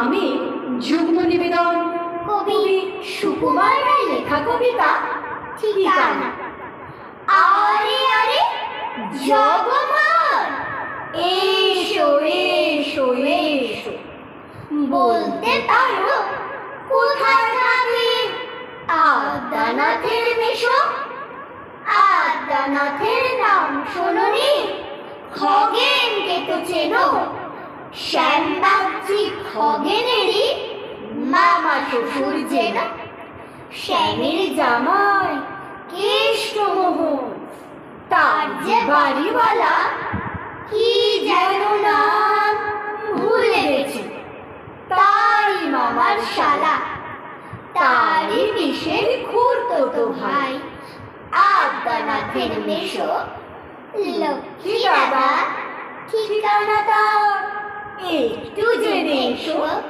আমি যুগ্ম নিবেদন কবি সুকুমার রায় লেখা কবিতা ঠিকানা। আরে আরে জগমান এসো এসো এসো। বলতে পারো, কোথায় থাকে আদানাথের মেশো। আদানাথের নাম শোনি তো চেনো শ্যামবাগজি খগেনেরই মামা শ্বশুর যেন শ্যামের জামাই কেষ্টমোহন। তার যে বাড়িওয়ালা কি যেন নাম ভুলে গেছি। তারই মামার শালা, তারই বিশের খুঁড়তো ভাই। আদানাথের মেশো, লক্ষ্মী দাদা ঠিকানা 语，杜俊说。